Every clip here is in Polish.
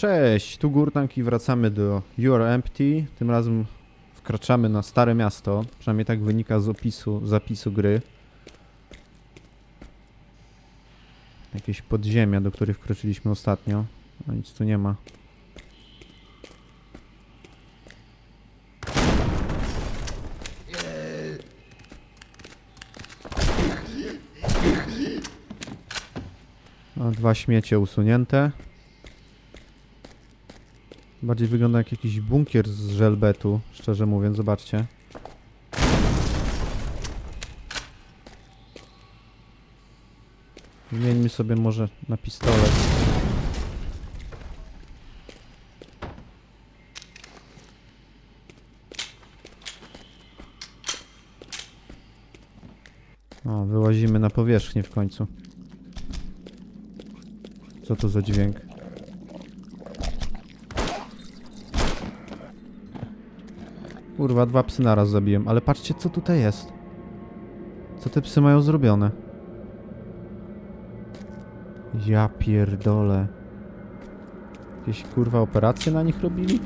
Cześć, tu Gurtank i wracamy do You Are Empty. Tym razem wkraczamy na Stare Miasto, przynajmniej tak wynika z opisu, zapisu gry. Jakieś podziemia, do których wkroczyliśmy ostatnio. A nic tu nie ma. A dwa śmiecie usunięte. Bardziej wygląda jak jakiś bunkier z żelbetu, szczerze mówiąc, zobaczcie. Zmieńmy sobie może na pistolet. O, wyłazimy na powierzchnię w końcu. Co to za dźwięk? Kurwa, dwa psy naraz zabiłem, ale patrzcie co tutaj jest. Co te psy mają zrobione? Ja pierdolę. Jakieś kurwa operacje na nich robili?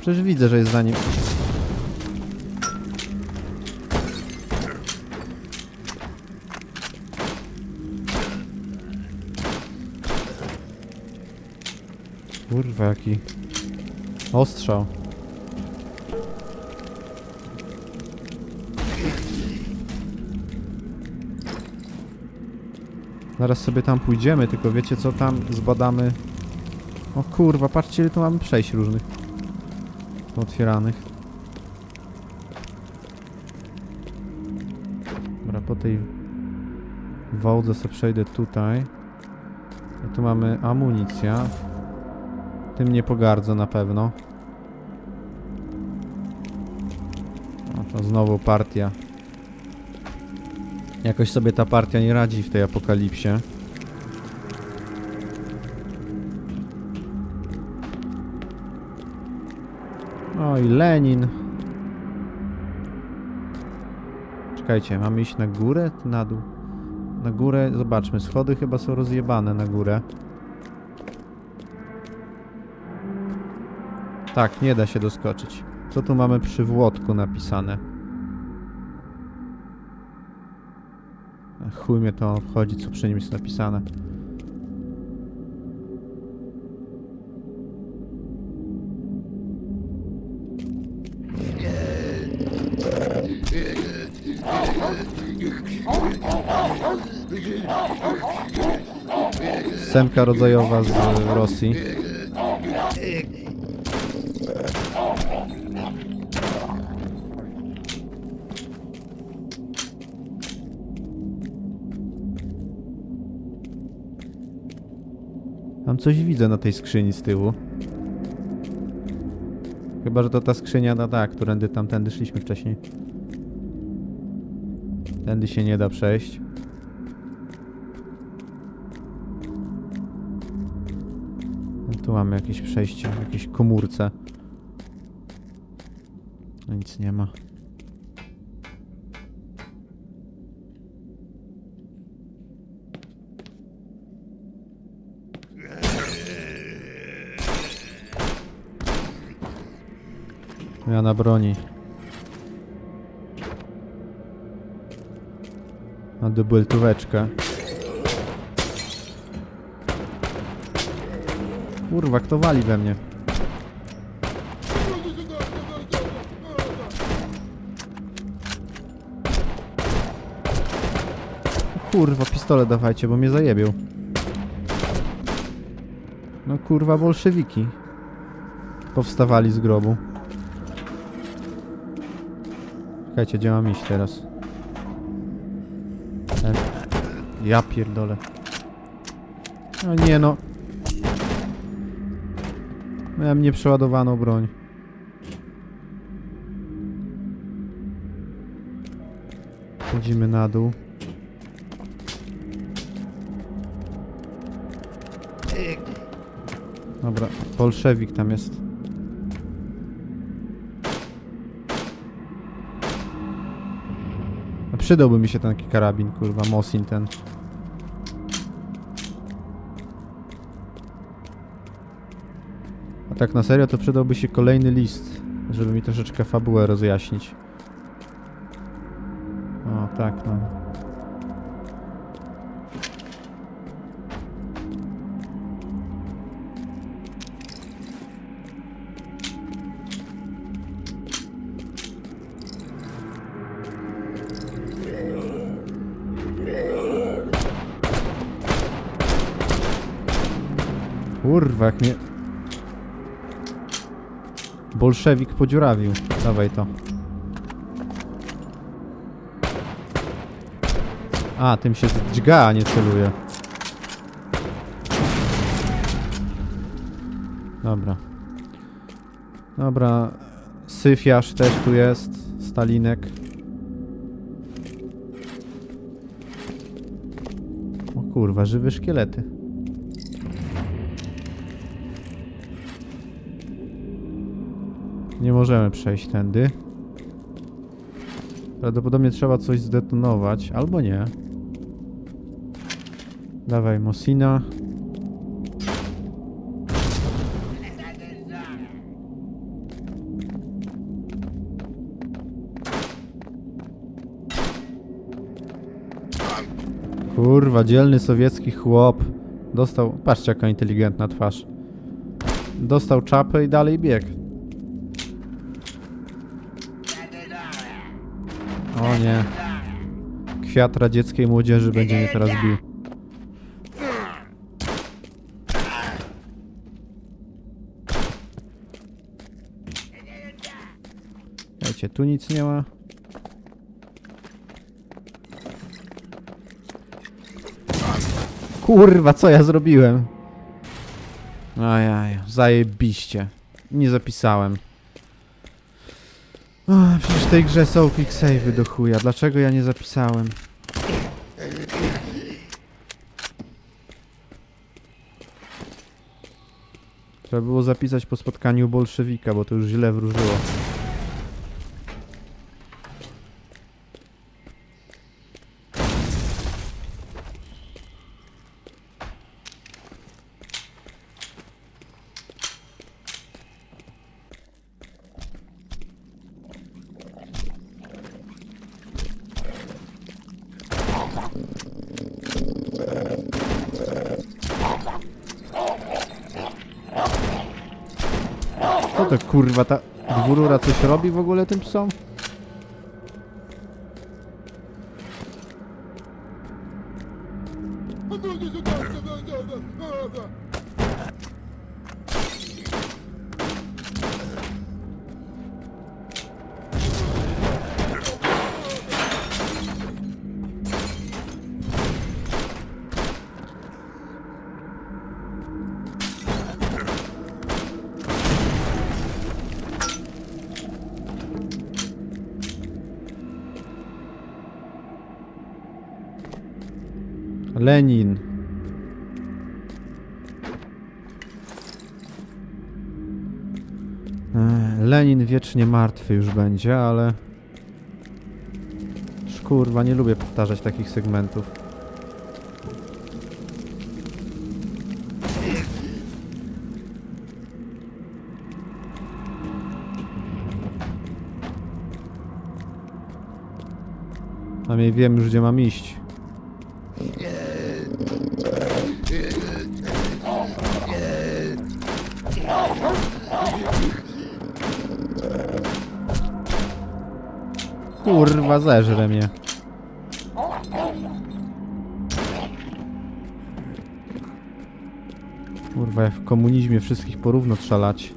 Przecież widzę, że jest za nim. Kurwa, jaki ostrzał. Zaraz sobie tam pójdziemy, tylko wiecie co tam zbadamy. O kurwa, patrzcie ile tu mamy przejść różnych otwieranych. Dobra, po tej wołdze sobie przejdę tutaj. I tu mamy amunicja. Tym nie pogardzę na pewno. O, to znowu partia. Jakoś sobie ta partia nie radzi w tej apokalipsie. Oj, Lenin. Czekajcie, mamy iść na górę? czy Na dół? Na górę, zobaczmy, schody chyba są rozjebane na górę. Tak, nie da się doskoczyć. Co tu mamy przy Włodku napisane? Chuj mnie to obchodzi, co przy nim jest napisane. Scenka rodzajowa z Rosji. Tam coś widzę na tej skrzyni z tyłu. Chyba, że to ta skrzynia, no tak, którędy tamtędy szliśmy wcześniej. Tędy się nie da przejść. No Tu mamy jakieś przejście, w jakiejś komórce. No nic nie ma. Ja na broni. A dubeltóweczkę. Kurwa, kto wali we mnie? Kurwa, pistolet dawajcie, bo mnie zajebił. No kurwa, bolszewiki. Powstawali z grobu. Czekajcie, gdzie mam iść teraz? Ja pierdolę. No nie no. Miałem nieprzeładowaną broń. Chodzimy na dół. Dobra, bolszewik tam jest. Przydałby mi się taki karabin, kurwa, Mosin ten. Tak na serio to przydałby się kolejny list, żeby mi troszeczkę fabułę rozjaśnić. O, tak, no. Kurwa, jak mnie... Bolszewik podziurawił. Dawaj to. A, tym się dźga, a nie celuje. Dobra. Dobra. Syfiarz też tu jest. Stalinek. O kurwa, żywe szkielety. Nie możemy przejść tędy. Prawdopodobnie trzeba coś zdetonować, albo nie. Dawaj, Mosina. Kurwa, dzielny sowiecki chłop. Dostał, patrzcie jaka inteligentna twarz. Dostał czapę i dalej bieg. O nie. Kwiat radzieckiej młodzieży będzie mnie teraz bił. Wiecie, tu nic nie ma. Kurwa, co ja zrobiłem? Ajaj, zajebiście. Nie zapisałem. Ach, przecież w tej grze są quick save'y do chuja. Dlaczego ja nie zapisałem? Trzeba było zapisać po spotkaniu bolszewika, bo to już źle wróżyło. Co to kurwa, ta dwurura coś robi w ogóle tym psom? Lenin wiecznie martwy już będzie, ale... Kurwa, nie lubię powtarzać takich segmentów. Przynajmniej wiem już gdzie mam iść. Kurwa, zeżre mnie. Kurwa, jak w komunizmie wszystkich porówno trzalać.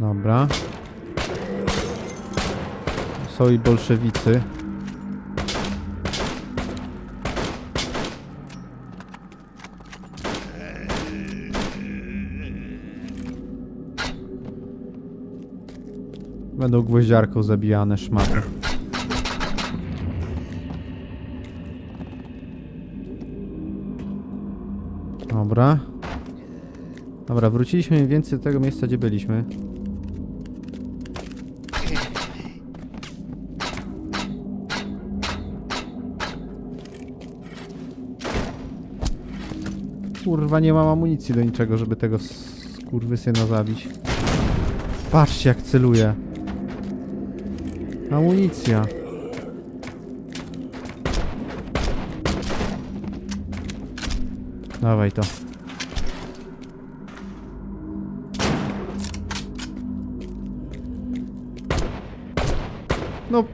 Dobra. Są i bolszewicy. Będą gwoździarką zabijane szmaty. Dobra. Dobra, wróciliśmy mniej więcej do tego miejsca, gdzie byliśmy. Kurwa, nie mam amunicji do niczego, żeby tego skurwysyna zabić. Patrzcie, jak celuje. Amunicja. Dawaj to. No.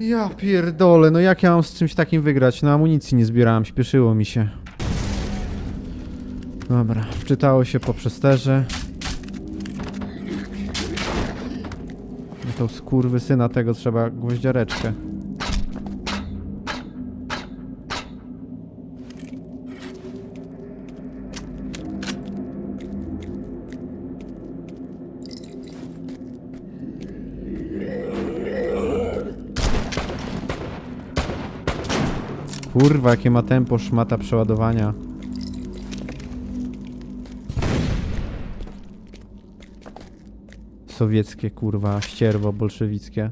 Ja pierdolę, no jak ja mam z czymś takim wygrać? No amunicji nie zbierałem, śpieszyło mi się. Dobra, wczytało się po przesterze. No to skurwysyna tego trzeba gwoździareczkę. Kurwa, jakie ma tempo szmata przeładowania. Sowieckie, kurwa, ścierwo bolszewickie.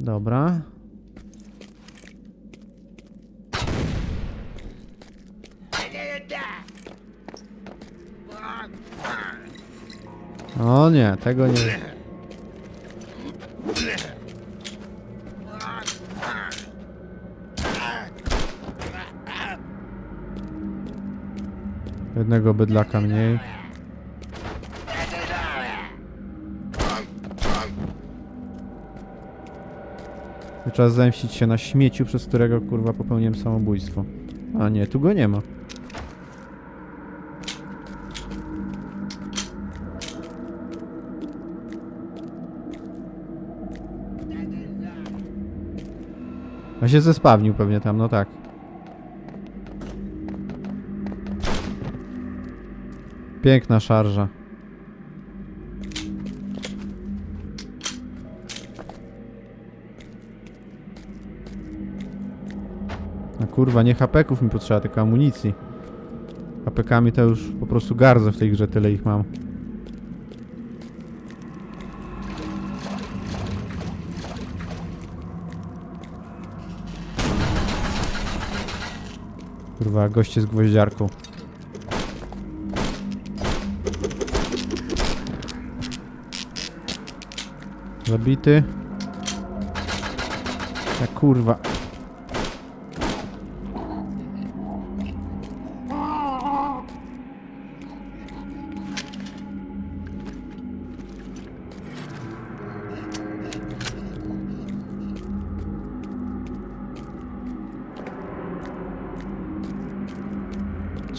Dobra. O nie, tego nie. Jednego bydlaka mniej. Trzeba zemścić się na śmieciu, przez którego kurwa popełniłem samobójstwo. A nie, tu go nie ma. A się zespawnił pewnie tam, no tak. Piękna szarża. Kurwa, nie hapeków mi potrzeba, tylko amunicji. Hapekami to już po prostu gardzę w tej grze, tyle ich mam. Kurwa, goście z gwoździarką. Zabity. Ja kurwa.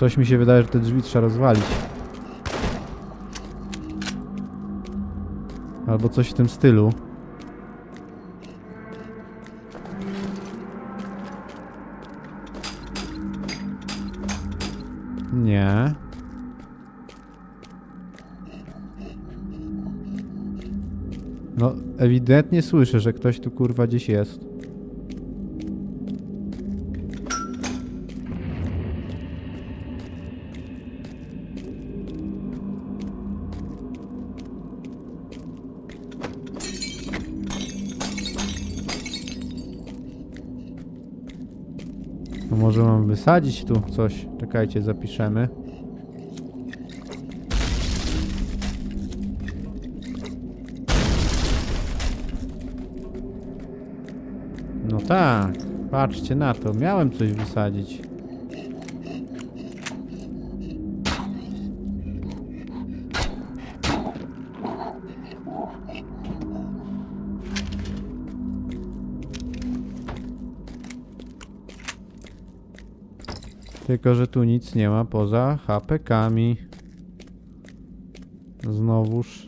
Coś mi się wydaje, że te drzwi trzeba rozwalić. Albo coś w tym stylu. Nie. No, ewidentnie słyszę, że ktoś tu kurwa gdzieś jest. Wysadzić tu coś. Czekajcie, zapiszemy. No tak, patrzcie na to. Miałem coś wysadzić. Tylko, że tu nic nie ma poza HPKami. Znowuż.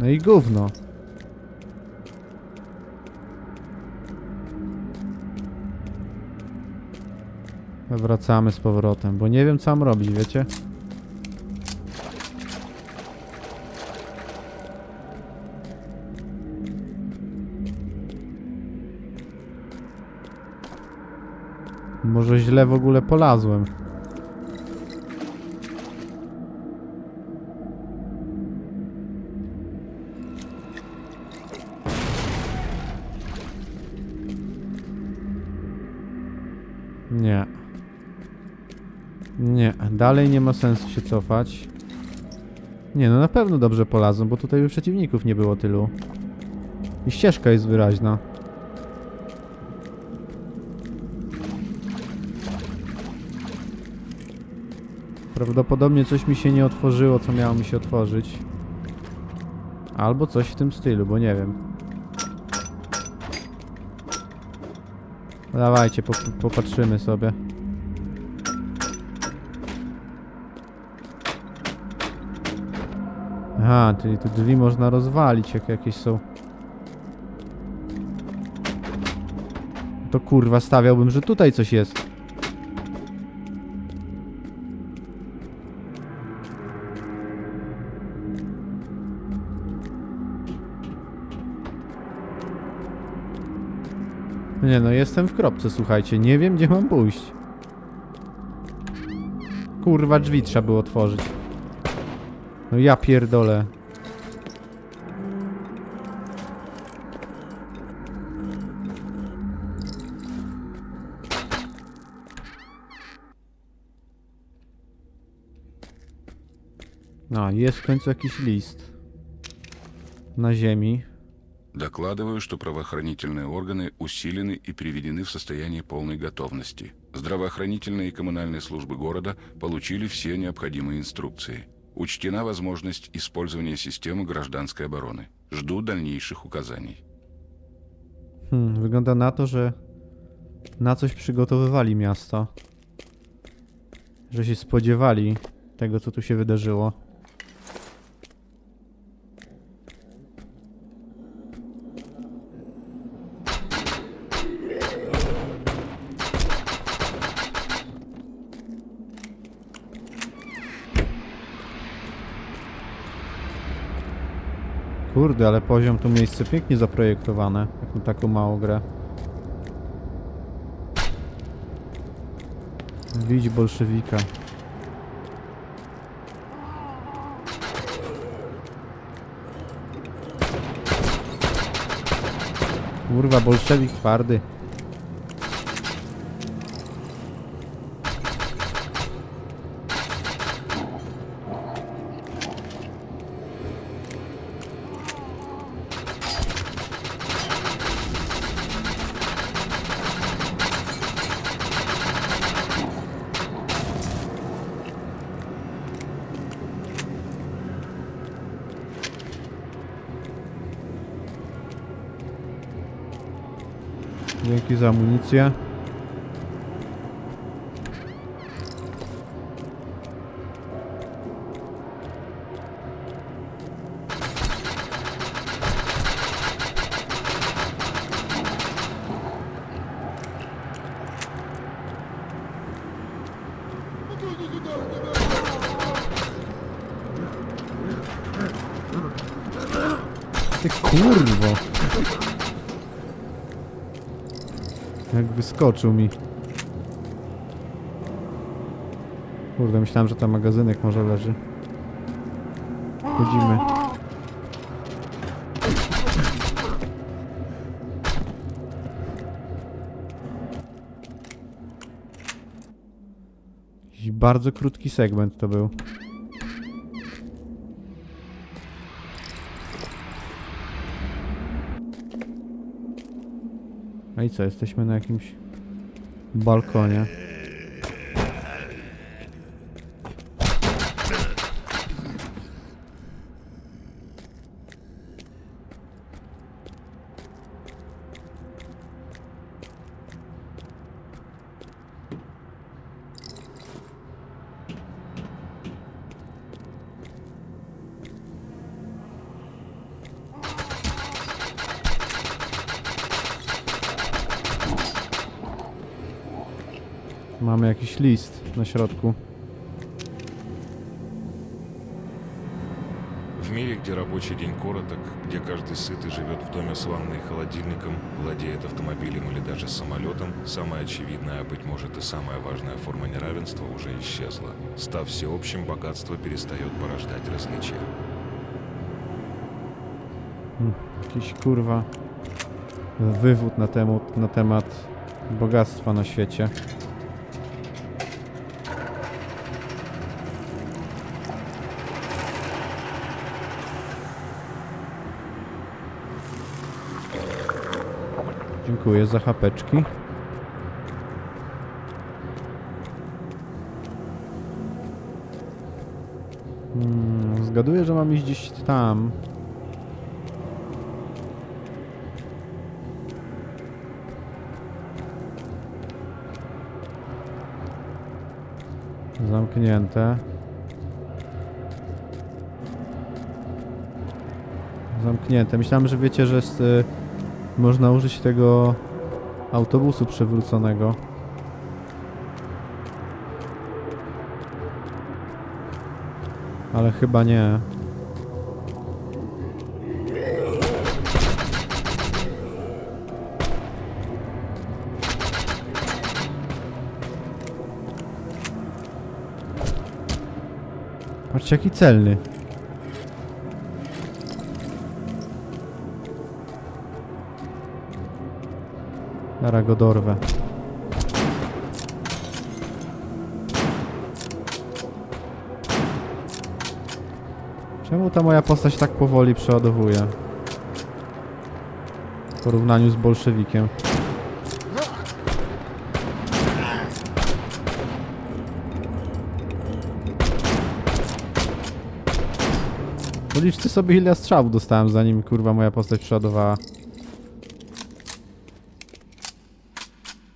No i gówno. Wracamy z powrotem, bo nie wiem co mam robić, wiecie? Może źle w ogóle polazłem. Dalej nie ma sensu się cofać. Nie, no na pewno dobrze polazłem, bo tutaj by przeciwników nie było tylu. I ścieżka jest wyraźna. Prawdopodobnie coś mi się nie otworzyło, co miało mi się otworzyć. Albo coś w tym stylu, bo nie wiem. Dawajcie, pop popatrzymy sobie. Aha, czyli te drzwi można rozwalić, jak jakieś są. To kurwa, stawiałbym, że tutaj coś jest. Nie no, jestem w kropce, słuchajcie, nie wiem gdzie mam pójść. Kurwa, drzwi trzeba było otworzyć. No ja pierdolę. A, jest w końcu jakiś list. Na ziemi. Докладываю, что правоохранительные органы усилены и приведены в состояние полной готовности. Здравоохранительные и коммунальные службы города получили все необходимые инструкции. Учтена возможность использования системы гражданской обороны. Жду дальнейших указаний. Hmm, wygląda na to, że na coś przygotowywali miasto. Że się spodziewali tego, co tu się wydarzyło. Kurde, ale poziom tu miejsce pięknie zaprojektowane, jak na taką małą grę. Widź bolszewika. Kurwa, bolszewik twardy. Dzięki za amunicję. Wyskoczył mi. Kurde, myślałem, że tam magazynek może leży. Chodzimy. Bardzo krótki segment to był. A i co, jesteśmy na jakimś balkonie. Mamy jakiś list na środku. В мире, где рабочий день короток, где каждый сыт и живет в доме с ванной и холодильником, владеет автомобилем или даже самолетом, самая очевидная, а быть может и самая важная форма неравенства уже исчезла. Став всеобщим, богатство перестает порождать различия. Jakiś kurwa wywód na temat, na temat bogactwa na świecie. Dziękuję za chapeczki. Hmm, zgaduję, że mam iść gdzieś tam. Zamknięte. Zamknięte. Myślałem, że wiecie, że jest, y, można użyć tego autobusu przewróconego. Ale chyba nie. Patrzcie jaki celny. Zara go dorwę. Czemu ta moja postać tak powoli przeładowuje? W porównaniu z bolszewikiem. Policzcie sobie ile strzałów dostałem zanim kurwa moja postać przeładowała.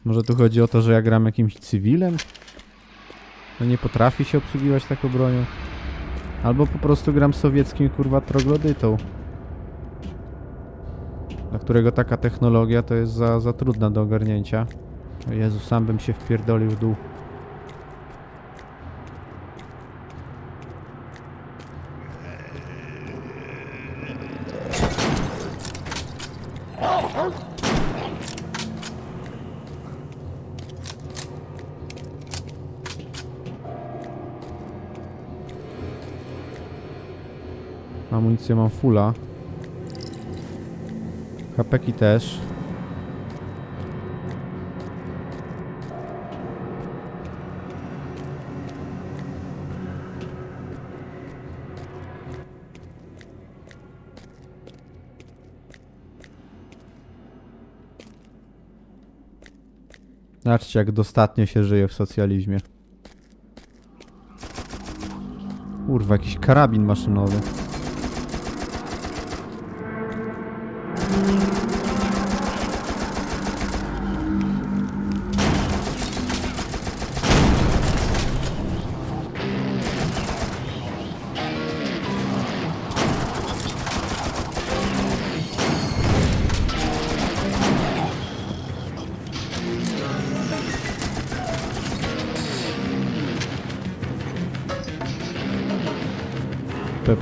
Może tu chodzi o to, że ja gram jakimś cywilem? No nie potrafi się obsługiwać taką bronią. Albo po prostu gram sowieckim kurwa troglodytą. Dla którego taka technologia to jest za, za trudna do ogarnięcia. Jezu, sam bym się wpierdolił w dół. Amunicję mam fulla. Też. Zobaczcie, jak dostatnio się żyje w socjalizmie. Kurwa, jakiś karabin maszynowy.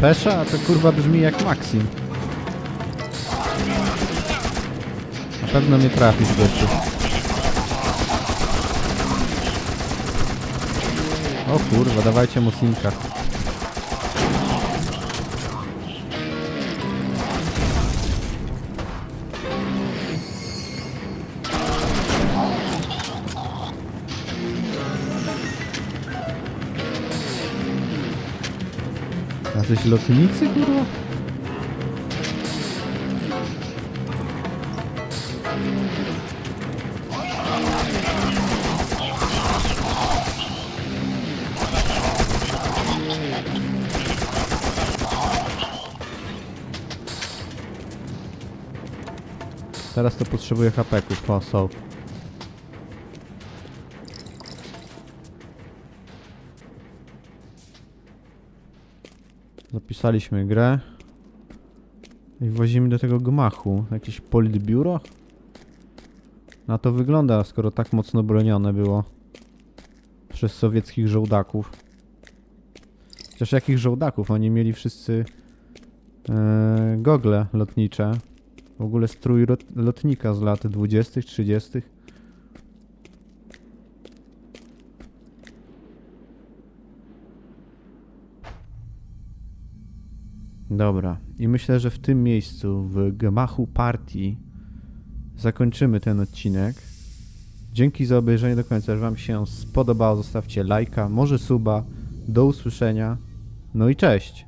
Pepesza? A to kurwa brzmi jak Maxim. Na pewno mnie trafisz, gościu. O kurwa, dawajcie mu simka. Lotnicy, kurwa? Teraz to potrzebuję hapeków, o są. Zapisaliśmy grę. I wozimy do tego gmachu. Jakieś politbiuro? Na to wygląda, skoro tak mocno bronione było. przez sowieckich żołdaków. Chociaż jakich żołdaków? Oni mieli wszyscy e, gogle lotnicze. W ogóle strój lot, lotnika z lat 20., 30. Dobra, i myślę, że w tym miejscu, w gmachu partii, zakończymy ten odcinek. Dzięki za obejrzenie do końca. Jeżeli Wam się spodobało, zostawcie lajka, może suba. Do usłyszenia. No i cześć!